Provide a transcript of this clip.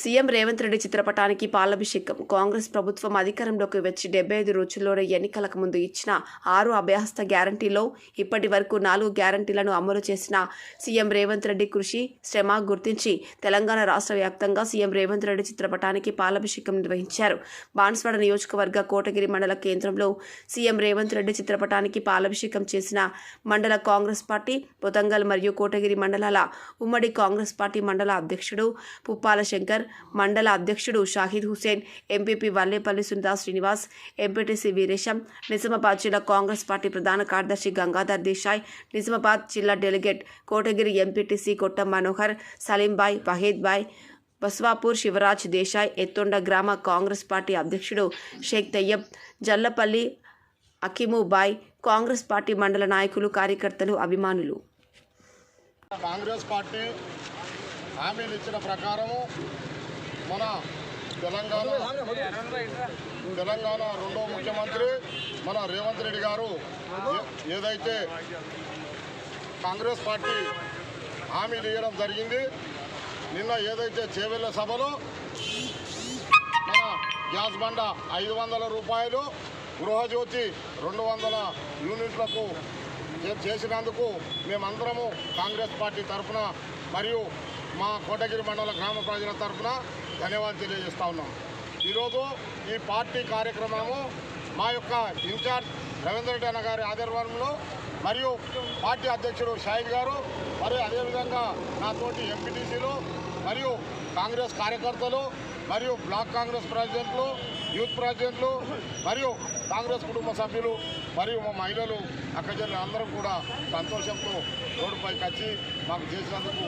CM Revanth Reddy చిత్రపటానికి పాలాభిషేకం. కాంగ్రెస్ ప్రభుత్వం అధికారంలోకి వచ్చి డెబ్బై ఐదు రోజుల్లోనే ఎన్నికలకు ముందు ఇచ్చిన ఆరు అభ్యాస్త గ్యారంటీలో ఇప్పటి వరకు నాలుగు గ్యారంటీలను అమలు చేసిన సీఎం రేవంత్ రెడ్డి కృషి శ్రమ గుర్తించి తెలంగాణ రాష్ట్ర వ్యాప్తంగా సీఎం రేవంత్ రెడ్డి చిత్రపటానికి పాలాభిషేకం నిర్వహించారు. బాన్స్వాడ నియోజకవర్గ కోటగిరి మండల కేంద్రంలో సీఎం రేవంత్ రెడ్డి చిత్రపటానికి పాలాభిషేకం చేసిన మండల కాంగ్రెస్ పార్టీ పొతంగల్ మరియు కోటగిరి మండలాల ఉమ్మడి కాంగ్రెస్ పార్టీ మండల అధ్యక్షుడు పుప్పాల శంకర్ మండల అధ్యక్షుడు షాహిద్ హుసేన్ ఎంపీపీ వల్లేపల్లి సునీతా శ్రీనివాస్ ఎంపీటీసీ వీరేశం నిజామాబాద్ జిల్లా కాంగ్రెస్ పార్టీ ప్రధాన కార్యదర్శి గంగాధర్ దేశాయ్ నిజామాబాద్ జిల్లా డెలిగేట్ కోటగిరి ఎంపీటీసీ కొట్ట మనోహర్ సలీంబాయ్ వహీద్బాయ్ బస్వాపూర్ శివరాజ్ దేశాయ్ ఎత్తుండ గ్రామ కాంగ్రెస్ పార్టీ అధ్యక్షుడు షేక్ తయ్యబ్ జల్లపల్లి అకిముబాయ్ కాంగ్రెస్ పార్టీ మండల నాయకులు కార్యకర్తలు అభిమానులు. కాంగ్రెస్ పార్టీ హామీలు ఇచ్చిన ప్రకారము మన తెలంగాణ తెలంగాణ రెండో ముఖ్యమంత్రి మన రేవంత్ రెడ్డి గారు ఏదైతే కాంగ్రెస్ పార్టీ హామీలు ఇవ్వడం జరిగింది నిన్న ఏదైతే చేవెళ్ళ సభలో మన గ్యాస్ బండ ఐదు వందల రూపాయలు గృహజ్యోతి రెండు వందల యూనిట్లకు చేసినందుకు మేమందరము కాంగ్రెస్ పార్టీ తరఫున మరియు మా కోటగిరి మండల గ్రామ ప్రజల తరఫున ధన్యవాదాలు తెలియజేస్తా ఉన్నాం. ఈరోజు ఈ పార్టీ కార్యక్రమము మా యొక్క ఇన్ఛార్జ్ రవీంద్ర రెడ్డి అన్న గారి ఆధ్వర్యంలో మరియు పార్టీ అధ్యక్షుడు షాహిద్ గారు మరియు అదేవిధంగా నాతోటి ఎంపీటీసీలు మరియు కాంగ్రెస్ కార్యకర్తలు మరియు బ్లాక్ కాంగ్రెస్ ప్రెసిడెంట్లు యూత్ ప్రెసిడెంట్లు మరియు కాంగ్రెస్ కుటుంబ సభ్యులు మరియు మా మహిళలు అక్కజల్లు అందరూ కూడా సంతోషంతో రోడ్డుపైకి వచ్చి మాకు చేసినందుకు